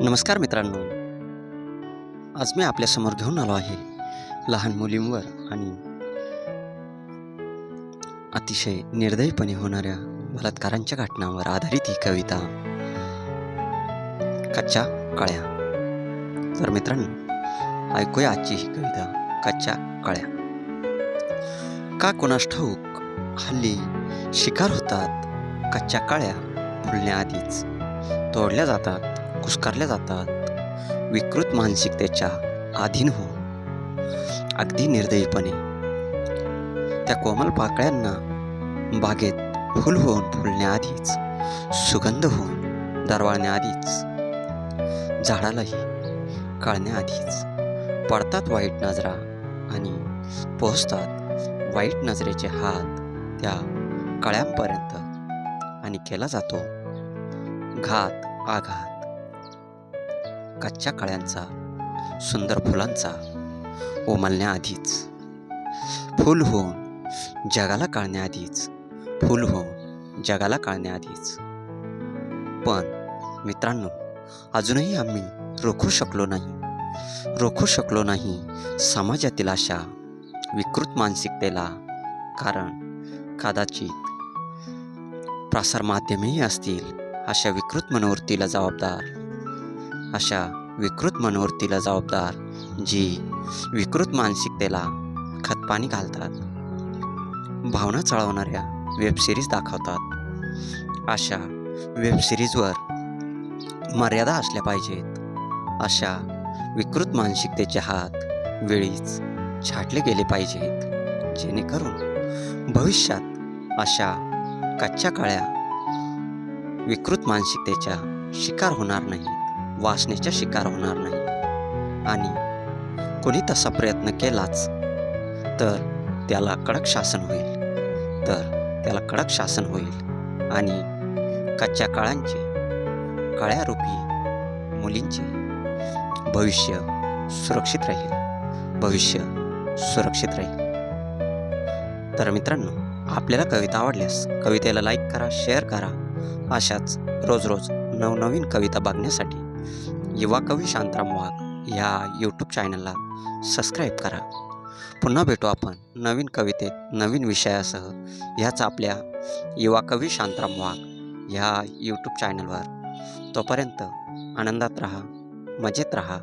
नमस्कार मित्रांनो. आज मी आपल्यासमोर घेऊन आलो आहे लहान मुलींवर आणि अतिशय निर्दयीपणे होणाऱ्या बलात्कारांच्या घटनांवर आधारित ही कविता. कच्च्या कळ्या. तर मित्रांनो ऐकूया आजची ही कविता कच्च्या कळ्या. का कोणास ठाऊक हल्ली शिकार होतात कच्च्या कळ्या फुलण्याआधीच तोडल्या जातात कुस्कारल्या जातात. विकृत मानसिकतेच्या अधीन होऊन अगदी निर्दयीपणे. त्या कोमल पाकळ्यांना बागेत फुल होऊन फुलण्याआधीच सुगंध होऊन दरवाळण्याआधीच झाडालाही कळण्याआधीच पडतात वाईट नजरा आणि पोहोचतात वाईट नजरेचे हात त्या कळ्यांपर्यंत. आणि केला जातो घात आघात. कच्च्या कळ्यांचा सुंदर फुलांचा ओमलण्याआधीच फूल होऊन जगाला कळण्याआधीच फूल होऊन जगाला कळण्याआधीच पण मित्रांनो अजूनही आम्ही रोखू शकलो नाही. रोखू शकलो नाही समाजातील अशा विकृत मानसिकतेला कारण कदाचित प्रसारमाध्यमेही असतील अशा विकृत मनोवृत्तीला जबाबदार अशा विकृत मनोवृत्तीला जबाबदार जी विकृत मानसिकतेला खतपाणी घालतात. भावना चळवणाऱ्या वेबसिरीज दाखवतात. अशा वेबसिरीजवर मर्यादा असल्या पाहिजेत. अशा विकृत मानसिकतेचे हात वेळीच छाटले गेले पाहिजेत. जेणेकरून भविष्यात अशा कच्च्या काळ्या विकृत मानसिकतेच्या शिकार होणार नाही. वासनेच्या शिकार होणार नाही. आणि कोणी तसा प्रयत्न केलाच तर त्याला कडक शासन होईल. तर त्याला कडक शासन होईल. आणि कच्च्या काळांचे काळ्या रूपी मुलींचे भविष्य सुरक्षित राहील. भविष्य सुरक्षित राहील. तर मित्रांनो आपल्याला कविता आवडल्यास कवितेला लाईक करा शेअर करा. अशाच रोज रोज नवनवीन कविता बघण्यासाठी युवा कवी शांताराम वाघ ह्या यूट्यूब चॅनलला सबस्क्राईब करा. पुन्हा भेटू आपण नवीन कवितेत नवीन विषयासह. ह्याच आपल्या युवा कवी शांताराम वाघ ह्या यूट्यूब चॅनलवर तोपर्यंत आनंदात राहा मजेत राहा.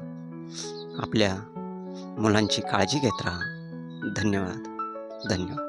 आपल्या मुलांची काळजी घेत राहा. धन्यवाद. धन्यवाद.